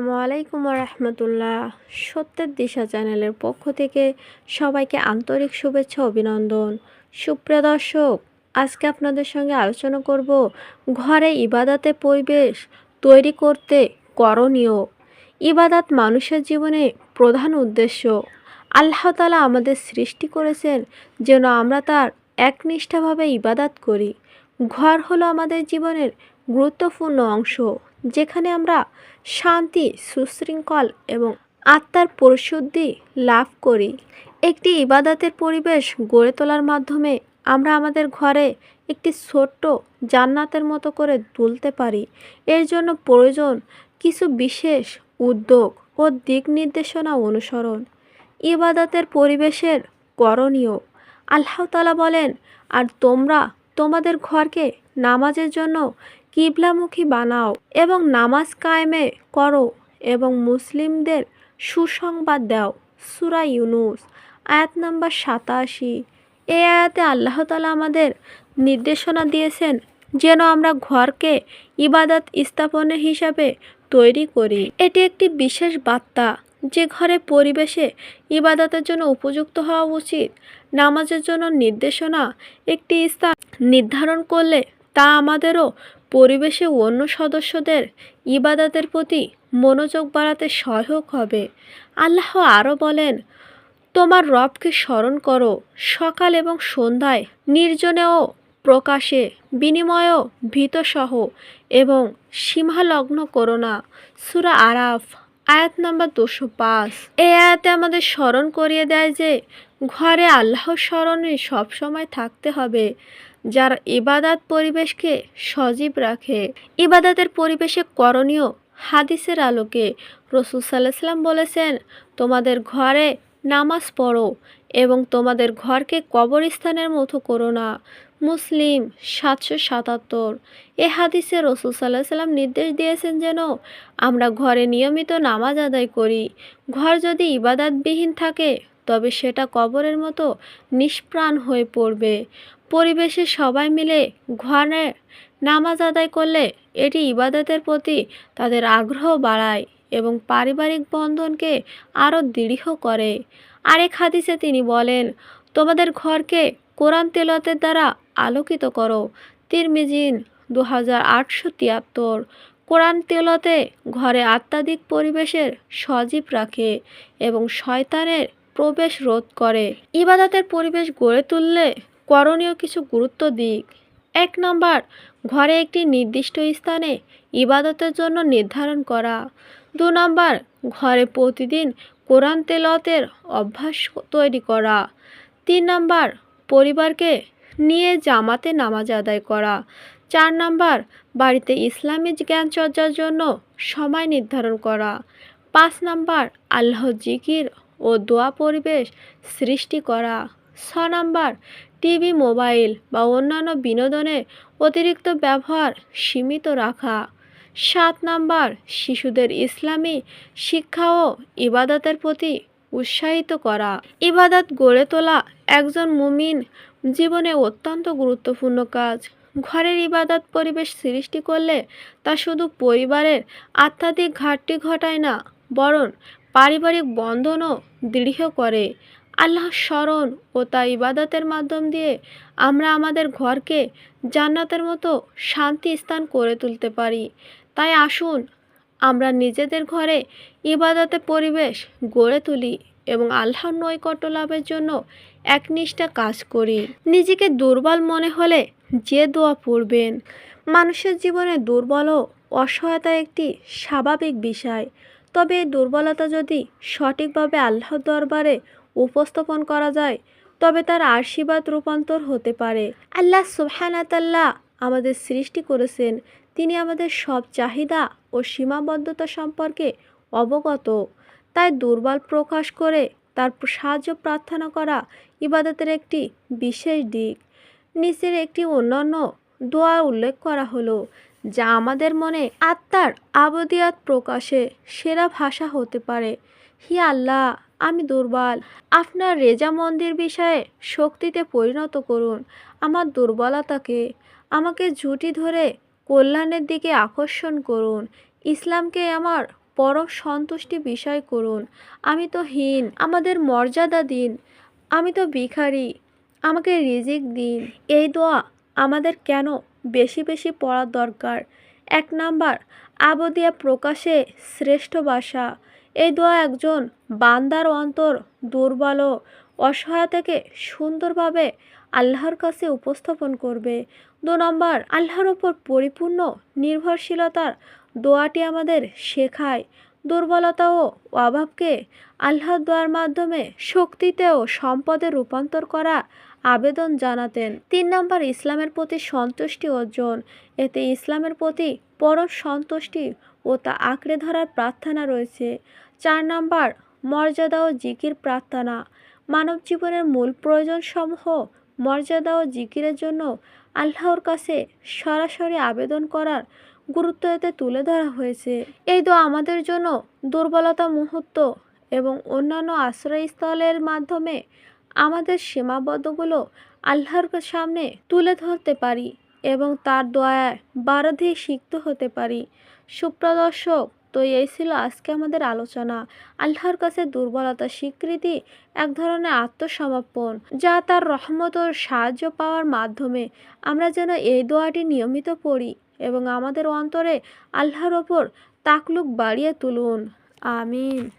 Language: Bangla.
আসসালামু আলাইকুম রহমতুল্লাহ সত্যের দিশা চ্যানেলের পক্ষ থেকে সবাইকে আন্তরিক শুভেচ্ছা, অভিনন্দন। সুপ্রিয় দর্শক, আজকে আপনাদের সঙ্গে আলোচনা করব ঘরে ইবাদাতে পরিবেশ তৈরি করতে করণীয়। ইবাদাত মানুষের জীবনে প্রধান উদ্দেশ্য। আল্লাহ তালা আমাদের সৃষ্টি করেছেন যেন আমরা তার একনিষ্ঠভাবে ইবাদাত করি। ঘর হলো আমাদের জীবনের গুরুত্বপূর্ণ অংশ, যেখানে আমরা শান্তি, সুশৃঙ্খল এবং আত্মার পরিশুদ্ধি লাভ করি। একটি ইবাদতের পরিবেশ গড়ে তোলার মাধ্যমে আমরা আমাদের ঘরে একটি ছোট্ট জান্নাতের মতো করে তুলতে পারি। এর জন্য প্রয়োজন কিছু বিশেষ উদ্যোগ ও দিক নির্দেশনা অনুসরণ। ইবাদতের পরিবেশের করণীয়। আল্লাহতালা বলেন, আর তোমরা তোমাদের ঘরকে নামাজের জন্য কিবলামুখী বানাও এবং নামাজ কায়েমে করো এবং মুসলিমদের সুসংবাদ দাও। সুরা ইউনুস, আয়াত নাম্বার সাতাশি। এ আয়াতে আল্লাহ তালা আমাদের নির্দেশনা দিয়েছেন যেন আমরা ঘরকে ইবাদত স্থাপনের হিসাবে তৈরি করি। এটি একটি বিশেষ বার্তা যে ঘরে পরিবেশে ইবাদতের জন্য উপযুক্ত হওয়া উচিত। নামাজের জন্য নির্দেশনা একটি স্থান নির্ধারণ করলে তা আমাদেরও পরিবেশে অন্য সদস্যদের ইবাদাতের প্রতি মনোযোগ বাড়াতে সহায়ক হবে। আল্লাহ আরও বলেন, তোমার রবকে স্মরণ করো, সকাল এবং সন্ধ্যায় নির্জনেও প্রকাশে, বিনিময়েও ভীতসহ এবং সীমালগ্ন করো না। সুরা আরাফ, আয়াত নাম্বার দুশো পাঁচ। এই আয়াতে আমাদের স্মরণ করিয়ে দেয় যে, ঘরে আল্লাহর স্মরণে সবসময় থাকতে হবে। যার ইবাদাত পরিবেশকে সজীব রাখে। ইবাদাতের পরিবেশে করণীয় হাদিসের আলোকে রসুল সাল্লাহ সাল্লাম বলেছেন, তোমাদের ঘরে নামাজ পড়ো এবং তোমাদের ঘরকে কবরস্থানের মতো করো না। মুসলিম সাতশো সাতাত্তর। এ হাদিসে রসুল সাল্লাহ সাল্লাম নির্দেশ দিয়েছেন যেন আমরা ঘরে নিয়মিত নামাজ আদায় করি। ঘর যদি ইবাদাতবিহীন থাকে তবে সেটা কবরের মতো নিষ্প্রাণ হয়ে পড়বে। পরিবেশে সবাই মিলে ঘরে নামাজ আদায় করলে এটি ইবাদতের প্রতি তাদের আগ্রহ বাড়ায় এবং পারিবারিক বন্ধনকে আরও দৃঢ় করে। আরেক হাদিসে তিনি বলেন, তোমাদের ঘরকে কোরআন তেলতের দ্বারা আলোকিত করো। তিরমিজিন দু হাজার আটশো তিয়াত্তর, কোরআন তেলতে ঘরে আত্মাধিক পরিবেশের সজীব রাখে এবং শয়তানের প্রবেশ রোধ করে। ইবাদতের পরিবেশ গড়ে তুললে করণীয় কিছু গুরুত্ব দিক। এক নম্বর, ঘরে একটি নির্দিষ্ট স্থানে ইবাদতের জন্য নির্ধারণ করা। দু নম্বর, ঘরে প্রতিদিন কোরআন তেলতের অভ্যাস তৈরি করা। তিন নম্বর, পরিবারকে নিয়ে জামাতে নামাজ আদায় করা। চার নাম্বার, বাড়িতে ইসলামী জ্ঞান চর্চার জন্য সময় নির্ধারণ করা। পাঁচ নাম্বার আল্লাহ জিকির ও দোয়া পরিবেশ সৃষ্টি করা। ছ নাম্বার, টিভি, মোবাইল বা অন্যান্য বিনোদনে অতিরিক্ত ব্যবহার সীমিত রাখা। সাত নাম্বার, শিশুদের ইসলামী শিক্ষা ও ইবাদতের প্রতি উৎসাহিত করা। ইবাদত গড়ে তোলা একজন মুমিন জীবনে অত্যন্ত গুরুত্বপূর্ণ কাজ। ঘরের ইবাদত পরিবেশ সৃষ্টি করলে তা শুধু পরিবারের আধ্যাত্মিক ঘাটতি ঘটায় না, বরং পারিবারিক বন্ধনও দৃঢ় করে। আল্লাহ স্মরণ ও তা ইবাদতের মাধ্যম দিয়ে আমরা আমাদের ঘরকে জান্নাতের মতো শান্তি স্থান করে তুলতে পারি। তাই আসুন, আমরা নিজেদের ঘরে ইবাদতে পরিবেশ গড়ে তুলি এবং আল্লাহর নৈকট্য লাভের জন্য একনিষ্ঠা কাজ করি। নিজেকে দুর্বল মনে হলে যে দোয়া পড়বেন। মানুষের জীবনে দুর্বল ও অসহায়তা একটি স্বাভাবিক বিষয়। তবে এই দুর্বলতা যদি সঠিকভাবে আল্লাহর দরবারে উপস্থাপন করা যায়, তবে তার আশীর্বাদ রূপান্তর হতে পারে। আল্লাহ সুবহানাতাল্লাহ আমাদের সৃষ্টি করেছেন। তিনি আমাদের সব চাহিদা ও সীমাবদ্ধতা সম্পর্কে অবগত। তাই দুর্বল প্রকাশ করে তার সাহায্য প্রার্থনা করা ইবাদতের একটি বিশেষ দিক। নিচের একটি অন্যান্য দোয়া উল্লেখ করা হলো যা আমাদের মনে আত্মার আবদিয়াত প্রকাশে সেরা ভাষা হতে পারে। হি আল্লাহ, আমি দুর্বল। আপনার রেজা মন্দির বিষয়ে শক্তিতে পরিণত করুন। আমার দুর্বলতাকে আমাকে ঝুঁটি ধরে কল্যাণের দিকে আকর্ষণ করুন। ইসলামকে আমার পরম সন্তুষ্টি বিষয় করুন। আমি তো হীন, আমাদের মর্যাদা দিন। আমি তো ভিখারি, আমাকে রিজিক দিন। এই দোয়া আমাদের কেন বেশি বেশি পড়ার দরকার। এক নাম্বার, আবদিয়া প্রকাশে শ্রেষ্ঠ ভাষা। এই দোয়া একজন বান্দার অন্তর দুর্বল ও অসহায় থেকে সুন্দরভাবে আল্লাহর কাছে উপস্থাপন করবে। দু নম্বর, আল্লাহর ওপর পরিপূর্ণ নির্ভরশীলতার দোয়াটি আমাদের শেখায়। দুর্বলতা ও অভাবকে আল্লাহর দোয়ার মাধ্যমে শক্তিতে ও সম্পদে রূপান্তর করা আবেদন জানাতেন। তিন নম্বর, ইসলামের প্রতি সন্তুষ্টি অর্জন। এতে ইসলামের প্রতি পরম সন্তুষ্টি ও তা আঁকড়ে ধরার প্রার্থনা রয়েছে। চার নম্বর, মর্যাদা ও জিকির প্রার্থনা। মানব জীবনের মূল প্রয়োজনসমূহ মর্যাদা ও জিকিরের জন্য আল্লাহর কাছে সরাসরি আবেদন করার গুরুত্ব এতে তুলে ধরা হয়েছে। এই দোয়া আমাদের জন্য দুর্বলতা মুহূর্ত এবং অন্যান্য আশ্রয়স্থলের মাধ্যমে আমাদের সীমাবদ্ধগুলো আল্লাহর সামনে তুলে ধরতে পারি এবং তার দয়ায় বারাধি সিক্ত হতে পারি। সুপ্রদর্শক, তো এই ছিল আজকে আমাদের আলোচনা। আল্লাহর কাছে দুর্বলতা স্বীকৃতি, এক ধরনের আত্মসমর্পণ, যা তার রহমত ও সাহায্য পাওয়ার মাধ্যমে আমরা যেন এই দোয়াটি নিয়মিত পড়ি এবং আমাদের অন্তরে আল্লাহর ওপর তাকলুক বাড়িয়ে তুলুন। আমিন।